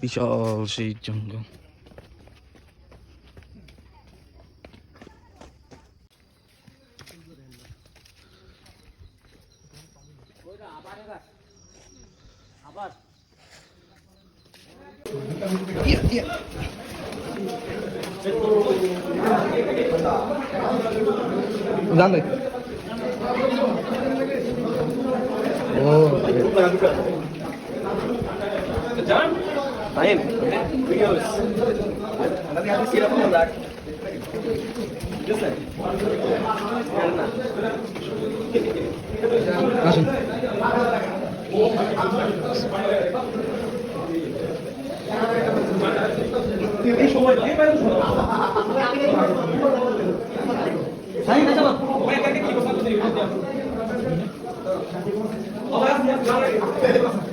বিশাল সেই জঙ্গল। জান ও Na. আসুন আয় আয়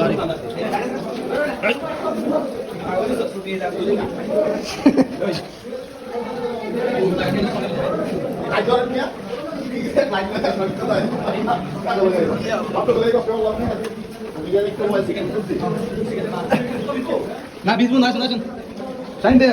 বাড়ি না বিজবু না আসুন আসুন। সাইন দে।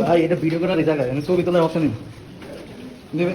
ভাই এটা ভিডিও করার রেজাল্ট আছে ছবি তোলার অপশন নেই। দেবে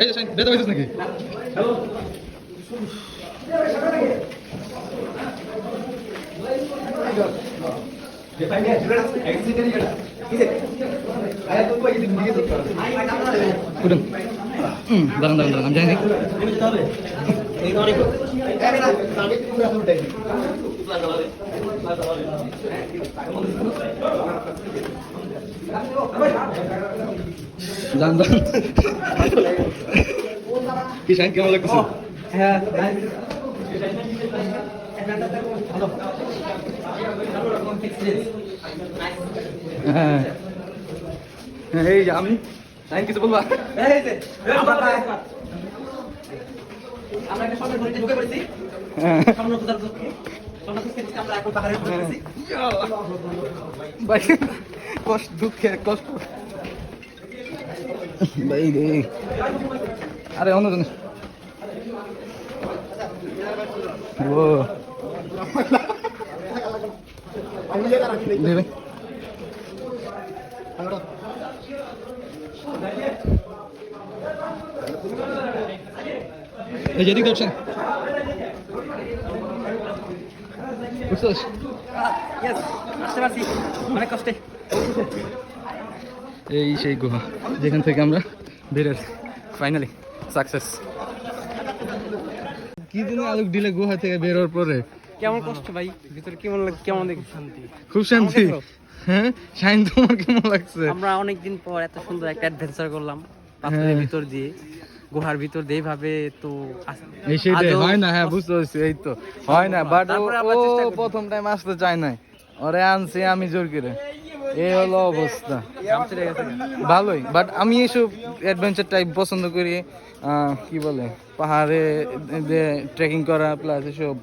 এই যে সাইন বেদা নাকি? দাঁড়ান দাঁড়ান দাঁড়ান আমি জানি। দাঁড়ান দাঁড়ান কি সাইন কেমন লাগতেছে? হ্যাঁ হ্যাঁ, এই যে আমি। কিছু বলবা? আমরা একটা স্বর্ণের ঘড়িতে ঢুকে পড়েছি। স্বর্ণ খোঁজার স্বর্ণ খুঁজতে আমরা এখন পাহাড়ে উঠে পড়েছি। ভাই কষ্ট দুঃখের কষ্ট। ভাই রে। আরে অন্যজন ও। এই যেদিক দেখছেন বুঝছিস ইয়েস আসতে পারছি। অনেক কষ্টে। এই সেই গুহা যেখান থেকে আমরা বেরোর ফাইনালি সাকসেস কি দিনে আলোক দিলে গুহা থেকে বেরোর পরে? কেমন কষ্ট ভাই? ভিতরে কেমন লাগে কেমন দেখি? শান্তি। খুব শান্তি। হ্যাঁ? শাইন তোমার কেমন লাগছে? আমরা অনেকদিন পর এত সুন্দর একটা অ্যাডভেঞ্চার করলাম। পাথরের হ্যাঁ। ভিতর দিয়ে। গুহার ভিতর দিয়ে ভাবে তো এই সেটাই হয় না হ্যাঁ বুঝতে পারছি এই তো হয় না বাট ও। প্রথম টাইম আসতে চায় নাই ওরে আনছি আমি জোর করে এই হলো অবস্থা। ভালোই বাট আমি এইসব অ্যাডভেঞ্চার টাইপ পছন্দ করি কি বলে পাহাড়ে ট্রেকিং করা প্লাস এসব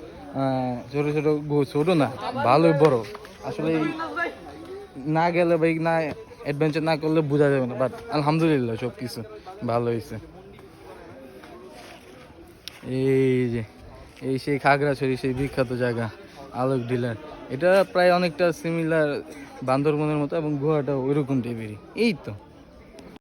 ছোট ছোট গু- ছোট না ভালোই বড় আসলে না গেলে ভাই না অ্যাডভেঞ্চার না করলে বোঝা যাবে না বাট আলহামদুলিল্লাহ সব কিছু ভালো হয়েছে এই যে, এই সেই খাগড়াছড়ি, সেই বিখ্যাত জায়গা, আলোক ডিলার। এটা প্রায় অনেকটা সিমিলার বান্দরবনের মতো এবং গুহাটা ওইরকম টাইপেরই এই তো।